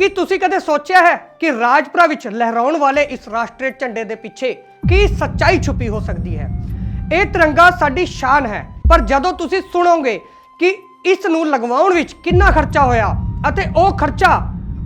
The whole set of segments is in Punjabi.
ਕੀ ਤੁਸੀਂ ਕਦੇ ਸੋਚਿਆ ਹੈ ਕਿ ਰਾਜਪੁਰਾ ਵਿੱਚ ਲਹਿਰਾਉਣ ਵਾਲੇ ਇਸ ਰਾਸ਼ਟਰੀ ਝੰਡੇ ਦੇ ਪਿੱਛੇ ਕੀ ਸੱਚਾਈ ਛੁਪੀ ਹੋ ਸਕਦੀ ਹੈ? ਇਹ ਤਿਰੰਗਾ ਸਾਡੀ ਸ਼ਾਨ ਹੈ, ਪਰ ਜਦੋਂ ਤੁਸੀਂ ਸੁਣੋਗੇ ਕਿ ਇਸ ਨੂੰ ਲਗਵਾਉਣ ਵਿੱਚ ਕਿੰਨਾ ਖਰਚਾ ਹੋਇਆ ਅਤੇ ਉਹ ਖਰਚਾ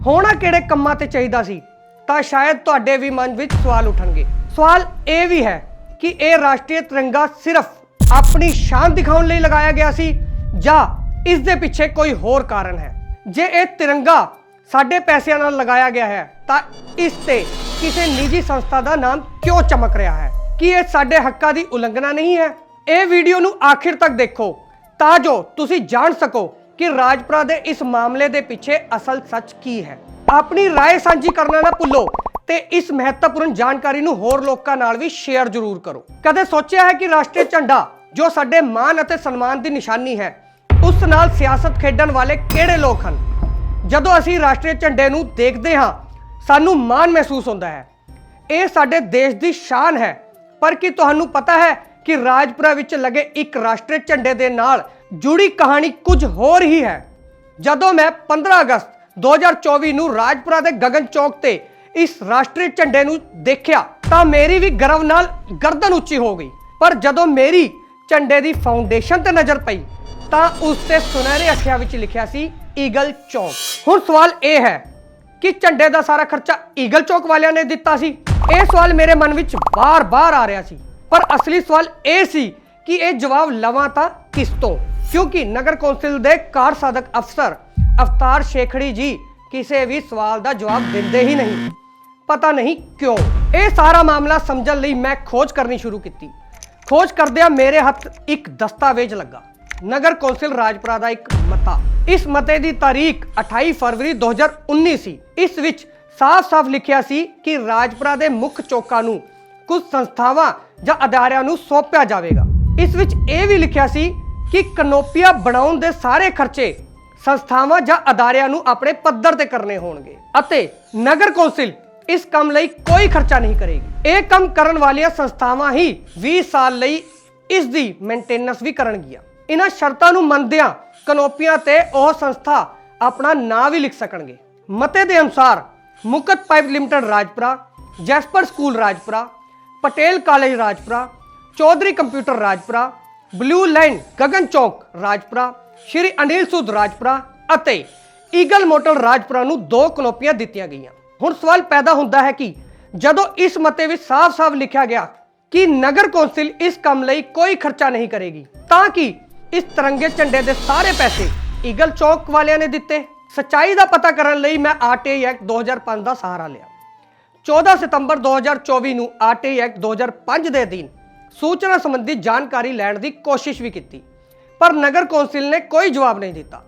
ਹੋਣਾ ਕਿਹੜੇ ਕੰਮਾਂ ਤੇ ਚਾਹੀਦਾ ਸੀ, ਤਾਂ ਸ਼ਾਇਦ ਤੁਹਾਡੇ ਵੀ ਮਨ ਵਿੱਚ ਸਵਾਲ ਉੱਠਣਗੇ। ਸਵਾਲ ਇਹ ਵੀ ਹੈ ਕਿ ਇਹ ਰਾਸ਼ਟਰੀ ਤਿਰੰਗਾ ਸਿਰਫ ਆਪਣੀ ਸ਼ਾਨ ਦਿਖਾਉਣ ਲਈ ਲਗਾਇਆ ਗਿਆ ਸੀ ਜਾਂ ਇਸ ਦੇ ਪਿੱਛੇ ਕੋਈ ਹੋਰ ਕਾਰਨ ਹੈ? ਜੇ ਇਹ ਤਿਰੰਗਾ ਸਾਡੇ ਪੈਸਿਆਂ ਨਾਲ ਲਗਾਇਆ ਗਿਆ ਹੈ ਤਾਂ ਇਸ ਤੇ ਕਿਸੇ ਨਿੱਜੀ ਸੰਸਥਾ ਦਾ ਨਾਮ ਕਿਉਂ ਚਮਕ ਰਿਹਾ ਹੈ ਕੀ ਇਹ ਸਾਡੇ ਹੱਕਾਂ ਦੀ ਉਲੰਘਣਾ ਨਹੀਂ ਹੈ ਇਹ ਵੀਡੀਓ ਨੂੰ ਆਖਿਰ ਤੱਕ ਦੇਖੋ ਤਾਂ ਜੋ ਤੁਸੀਂ ਜਾਣ ਸਕੋ ਕਿ ਰਾਜਪੁਰਾ ਦੇ ਇਸ ਮਾਮਲੇ ਦੇ ਪਿੱਛੇ ਅਸਲ ਸੱਚ ਕੀ ਹੈ ਆਪਣੀ رائے ਸਾਂਝੀ ਕਰਨਾ ਨਾ ਭੁੱਲੋ ਤੇ ਇਸ ਮਹੱਤਵਪੂਰਨ ਜਾਣਕਾਰੀ ਨੂੰ ਹੋਰ ਲੋਕਾਂ ਨਾਲ ਵੀ ਸ਼ੇਅਰ ਜ਼ਰੂਰ ਕਰੋ ਕਦੇ ਸੋਚਿਆ ਹੈ ਕਿ ਰਾਸ਼ਟਰੀ ਝੰਡਾ ਜੋ ਸਾਡੇ ਮਾਣ ਅਤੇ ਸਨਮਾਨ ਦੀ ਨਿਸ਼ਾਨੀ ਹੈ ਉਸ ਨਾਲ ਸਿਆਸਤ ਖੇਡਣ ਵਾਲੇ ਕਿਹੜੇ ਲੋਕ ਹਨ ਜਦੋਂ ਅਸੀਂ ਰਾਸ਼ਟਰੀ ਝੰਡੇ ਨੂੰ ਦੇਖਦੇ ਹਾਂ, ਸਾਨੂੰ ਮਾਣ ਮਹਿਸੂਸ ਹੁੰਦਾ ਹੈ। ਇਹ ਸਾਡੇ ਦੇਸ਼ ਦੀ ਸ਼ਾਨ ਹੈ। ਪਰ ਕੀ ਤੁਹਾਨੂੰ ਪਤਾ ਹੈ ਕਿ ਰਾਜਪੁਰਾ ਵਿੱਚ ਲੱਗੇ ਇੱਕ ਰਾਸ਼ਟਰੀ ਝੰਡੇ ਦੇ ਨਾਲ ਜੁੜੀ ਕਹਾਣੀ ਕੁਝ ਹੋਰ ਹੀ ਹੈ। ਜਦੋਂ ਮੈਂ 15 ਅਗਸਤ 2024 ਨੂੰ ਰਾਜਪੁਰਾ ਦੇ ਗਗਨ ਚੌਕ ਤੇ ਇਸ ਰਾਸ਼ਟਰੀ ਝੰਡੇ ਨੂੰ ਦੇਖਿਆ, ਤਾਂ ਮੇਰੀ ਵੀ ਗਰਵ ਨਾਲ ਗਰਦਨ ਉੱਚੀ ਹੋ ਗਈ। ਪਰ ਜਦੋਂ ਮੇਰੀ ਝੰਡੇ ਦੀ ਫਾਊਂਡੇਸ਼ਨ ਤੇ ਨਜ਼ਰ ਪਈ, ਤਾਂ ਉਸ ਤੇ ਸੁਨਹਿਰੇ ਅੱਖਰਾਂ ਵਿੱਚ ਲਿਖਿਆ ਸੀ ਈਗਲ ਚੌਕ। ਹੁਣ ਸਵਾਲ ਇਹ ਹੈ ਕਿ ਝੰਡੇ ਦਾ ਸਾਰਾ ਖਰਚਾ ਈਗਲ ਚੌਕ ਵਾਲਿਆਂ ਨੇ ਦਿੱਤਾ ਸੀ? ਇਹ ਸਵਾਲ ਮੇਰੇ ਮਨ ਵਿੱਚ ਬਾਰ-ਬਾਰ ਆ ਰਿਹਾ ਸੀ। ਪਰ ਅਸਲੀ ਸਵਾਲ ਇਹ ਸੀ ਕਿ ਇਹ ਜਵਾਬ ਲਵਾਂ ਤਾਂ ਕਿਸ ਤੋਂ? ਕਿਉਂਕਿ ਨਗਰ ਕੌਂਸਲ ਦੇ ਕਾਰ ਸਾਧਕ ਅਫਸਰ ਅਵਤਾਰ ਸ਼ੇਖੜੀ ਜੀ ਕਿਸੇ ਵੀ ਸਵਾਲ ਦਾ ਜਵਾਬ ਦਿੰਦੇ ਹੀ ਨਹੀਂ। ਪਤਾ ਨਹੀਂ ਕਿਉਂ। ਇਹ ਸਾਰਾ ਮਾਮਲਾ ਸਮਝਣ ਲਈ ਮੈਂ ਖੋਜ ਕਰਨੀ ਸ਼ੁਰੂ ਕੀਤੀ। ਖੋਜ ਕਰਦਿਆਂ ਮੇਰੇ ਹੱਥ ਇੱਕ ਦਸਤਾਵੇਜ਼ ਲੱਗਾ। ਨਗਰ ਕੌਂਸਲ ਰਾਜਪੁਰਾ ਦਾ ਇੱਕ ਮਤਾ। ਇਸ ਮਤੇ ਦੀ ਤਾਰੀਖ 28 ਫਰਵਰੀ 2019 ਸੀ। ਇਸ ਵਿੱਚ ਸਾਫ਼-ਸਾਫ਼ ਲਿਖਿਆ ਸੀ ਕਿ ਰਾਜਪੁਰਾ ਦੇ ਮੁੱਖ ਚੌਕਾਂ ਨੂੰ ਕੁਝ ਸੰਸਥਾਵਾਂ ਜਾਂ ਅਦਾਰਿਆਂ ਨੂੰ ਸੌਂਪਿਆ ਜਾਵੇਗਾ। ਇਸ ਵਿੱਚ ਇਹ ਵੀ ਲਿਖਿਆ ਸੀ ਕਿ ਕਨੋਪੀਆ ਬਣਾਉਣ ਦੇ ਸਾਰੇ ਖਰਚੇ ਸੰਸਥਾਵਾਂ ਜਾਂ ਅਦਾਰਿਆਂ ਨੂੰ ਆਪਣੇ ਪੱਧਰ ਤੇ ਕਰਨੇ ਹੋਣਗੇ ਅਤੇ ਨਗਰ ਕੌਂਸਲ ਇਸ ਕੰਮ ਲਈ ਕੋਈ ਖਰਚਾ ਨਹੀਂ ਕਰੇਗੀ। ਇਹ ਕੰਮ ਕਰਨ ਵਾਲੀਆਂ ਸੰਸਥਾਵਾਂ ਹੀ 20 ਸਾਲ ਲਈ ਇਸ ਦੀ ਮੇਨਟੇਨੈਂਸ ਵੀ ਕਰਨਗੀਆਂ। ਇਹਨਾਂ ਸ਼ਰਤਾਂ ਨੂੰ ਮੰਨਦਿਆਂ ਕਨੋਪੀਆਂ ਤੇ ਉਹ ਸੰਸਥਾ ਆਪਣਾ ਨਾਂ ਵੀ ਲਿਖ ਸਕਣਗੇ। ਮਤੇ ਦੇ ਅਨੁਸਾਰ Mukat pipe limited Rajpura, Jasper school Rajpura, Patel college Rajpura, Chaudhary computer Rajpura, blue line Gagan Chowk Rajpura, Shri Anil Sood Rajpura ਅਤੇ ਈਗਲ ਮੋਟਰ ਰਾਜਪੁਰਾ ਨੂੰ ਦੋ ਕਨੋਪੀਆਂ ਦਿੱਤੀਆਂ ਗਈਆਂ। ਹੁਣ ਸਵਾਲ ਪੈਦਾ ਹੁੰਦਾ ਹੈ ਕਿ ਜਦੋਂ ਇਸ ਮਤੇ ਵਿੱਚ ਸਾਫ਼-ਸਾਫ਼ ਲਿਖਿਆ ਗਿਆ ਕਿ ਨਗਰ ਕੌਂਸਲ ਇਸ ਕੰਮ ਲਈ ਕੋਈ ਖਰਚਾ ਨਹੀਂ ਕਰੇਗੀ, ਤਾਂ ਕਿ ਇਸ ਤਿਰੰਗੇ ਝੰਡੇ ਦੇ ਸਾਰੇ ਪੈਸੇ ਈਗਲ ਚੌਕ ਵਾਲਿਆਂ ਨੇ ਦਿੱਤੇ। ਸਚਾਈ ਦਾ ਪਤਾ ਕਰਨ ਲਈ ਮੈਂ ਆਰਟੀਆਈ ਐਕਟ 2005 ਦਾ ਸਹਾਰਾ ਲਿਆ। 14 ਸਤੰਬਰ 2024 ਨੂੰ ਆਰਟੀਆਈ ਐਕਟ 2005 ਦੇ ਅਧੀਨ ਸੂਚਨਾ ਸੰਬੰਧੀ ਜਾਣਕਾਰੀ ਲੈਣ ਦੀ ਕੋਸ਼ਿਸ਼ ਵੀ ਕੀਤੀ, ਪਰ ਨਗਰ ਕੌਂਸਲ ਨੇ ਕੋਈ ਜਵਾਬ ਨਹੀਂ ਦਿੱਤਾ।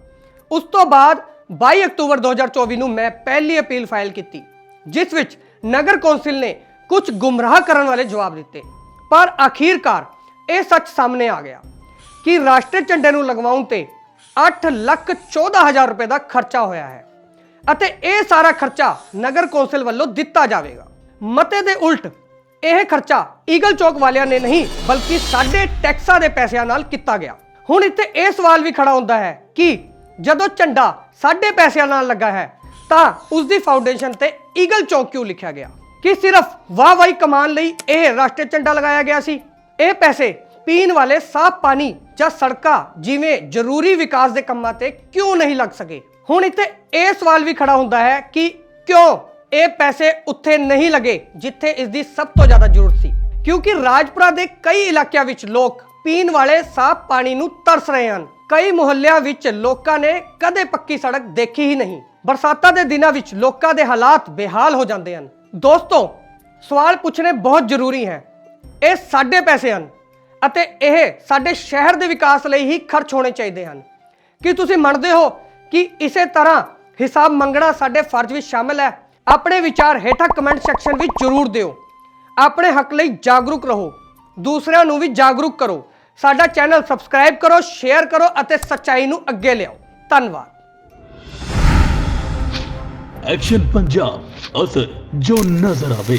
ਉਸ ਤੋਂ ਬਾਅਦ 22 ਅਕਤੂਬਰ 2024 ਨੂੰ ਮੈਂ ਪਹਿਲੀ ਅਪੀਲ ਫਾਈਲ ਕੀਤੀ, ਜਿਸ ਵਿੱਚ ਨਗਰ ਕੌਂਸਲ ਨੇ ਕੁਝ ਗੁੰਮਰਾਹ ਕਰਨ ਵਾਲੇ ਜਵਾਬ ਦਿੱਤੇ। ਪਰ ਆਖੀਰਕਾਰ ਇਹ ਸੱਚ ਸਾਹਮਣੇ ਆ ਗਿਆ। ਕਿ ਰਾਸ਼ਟਰੀ ਝੰਡੇ ਨੂੰ ਲਗਵਾਉਣ ਤੇ 8 ਲੱਖ 14 ਹਜ਼ਾਰ ਰੁਪਏ ਦਾ ਖਰਚਾ ਹੋਇਆ ਹੈ ਅਤੇ ਇਹ ਸਾਰਾ ਖਰਚਾ ਨਗਰ ਕੌਂਸਲ ਵੱਲੋਂ ਦਿੱਤਾ ਜਾਵੇਗਾ। ਮਤੇ ਦੇ ਉਲਟ, ਇਹ ਖਰਚਾ ਈਗਲ ਚੌਕ ਵਾਲਿਆਂ ਨੇ ਨਹੀਂ, ਬਲਕਿ ਸਾਡੇ ਟੈਕਸਾਂ ਦੇ ਪੈਸਿਆਂ ਨਾਲ ਕੀਤਾ ਗਿਆ। ਹੁਣ ਇੱਥੇ ਇਹ ਸਵਾਲ ਵੀ ਖੜਾ ਹੁੰਦਾ ਹੈ ਕਿ ਜਦੋਂ ਝੰਡਾ ਸਾਡੇ ਪੈਸਿਆਂ ਨਾਲ ਲੱਗਾ ਹੈ, ਤਾਂ ਉਸ ਦੀ ਫਾਊਂਡੇਸ਼ਨ ਤੇ ਈਗਲ ਚੌਕ ਕਿਉਂ ਲਿਖਿਆ ਗਿਆ? ਕਿ ਸਿਰਫ ਵਾਹ-ਵਾਹੀ ਕਮਾਨ ਲਈ ਇਹ ਰਾਸ਼ਟਰੀ ਝੰਡਾ ਲਗਾਇਆ ਗਿਆ ਸੀ? ਇਹ ਪੈਸੇ ਪੀਣ ਵਾਲੇ ਸਾਫ਼ ਪਾਣੀ ਜਾਂ ਸੜਕਾਂ ਜਿਵੇਂ ਜ਼ਰੂਰੀ ਵਿਕਾਸ ਦੇ ਕੰਮਾਂ ਤੇ ਕਿਉਂ ਨਹੀਂ ਲੱਗ ਸਕੇ? ਹੁਣ ਇੱਥੇ ਇਹ ਸਵਾਲ ਵੀ ਖੜਾ ਹੁੰਦਾ ਹੈ ਕਿ ਕਿਉਂ ਇਹ ਪੈਸੇ ਉੱਥੇ ਨਹੀਂ ਲੱਗੇ ਜਿੱਥੇ ਇਸ ਦੀ ਸਭ ਤੋਂ ਜ਼ਿਆਦਾ ਜ਼ਰੂਰਤ ਸੀ? ਕਿਉਂਕਿ ਰਾਜਪੁਰਾ ਦੇ ਕਈ ਇਲਾਕਿਆਂ ਵਿੱਚ ਲੋਕ ਪੀਣ ਵਾਲੇ ਸਾਫ਼ ਪਾਣੀ ਨੂੰ ਤਰਸ ਰਹੇ ਹਨ। ਕਈ ਮੁਹੱਲਿਆਂ ਵਿੱਚ ਲੋਕਾਂ ਨੇ ਕਦੇ ਪੱਕੀ ਸੜਕ ਦੇਖੀ ਹੀ ਨਹੀਂ। ਬਰਸਾਤਾਂ ਦੇ ਦਿਨਾਂ ਵਿੱਚ ਲੋਕਾਂ ਦੇ ਹਾਲਾਤ ਬੇਹਾਲ ਹੋ ਜਾਂਦੇ ਹਨ। ਦੋਸਤੋ, ਸਵਾਲ ਪੁੱਛਣੇ ਬਹੁਤ ਜ਼ਰੂਰੀ ਹੈ। ਇਹ ਸਾਡੇ ਪੈਸੇ ਹਨ। ਅਤੇ ਇਹ ਸਾਡੇ ਸ਼ਹਿਰ ਦੇ ਵਿਕਾਸ ਲਈ ਹੀ ਖਰਚ ਹੋਣੇ ਚਾਹੀਦੇ ਹਨ। ਕੀ ਤੁਸੀਂ ਮੰਨਦੇ ਹੋ ਕਿ ਇਸੇ ਤਰ੍ਹਾਂ ਹਿਸਾਬ ਮੰਗਣਾ ਸਾਡੇ ਫਰਜ਼ ਵਿੱਚ ਸ਼ਾਮਲ ਹੈ? ਆਪਣੇ ਵਿਚਾਰ ਹੇਠਾਂ ਕਮੈਂਟ ਸੈਕਸ਼ਨ ਵਿੱਚ ਜ਼ਰੂਰ ਦਿਓ। ਆਪਣੇ ਹੱਕ ਲਈ ਜਾਗਰੂਕ ਰਹੋ। ਦੂਸਰਿਆਂ ਨੂੰ ਵੀ ਜਾਗਰੂਕ ਕਰੋ। ਸਾਡਾ ਚੈਨਲ ਸਬਸਕ੍ਰਾਈਬ ਕਰੋ ਸ਼ੇਅਰ ਕਰੋ ਅਤੇ ਸੱਚਾਈ ਨੂੰ ਅੱਗੇ ਲਿਆਓ। ਧੰਨਵਾਦ। ਐਕਸ਼ਨ ਪੰਜਾਬ ਅਸਰ ਜੋ ਨਜ਼ਰ ਆਵੇ।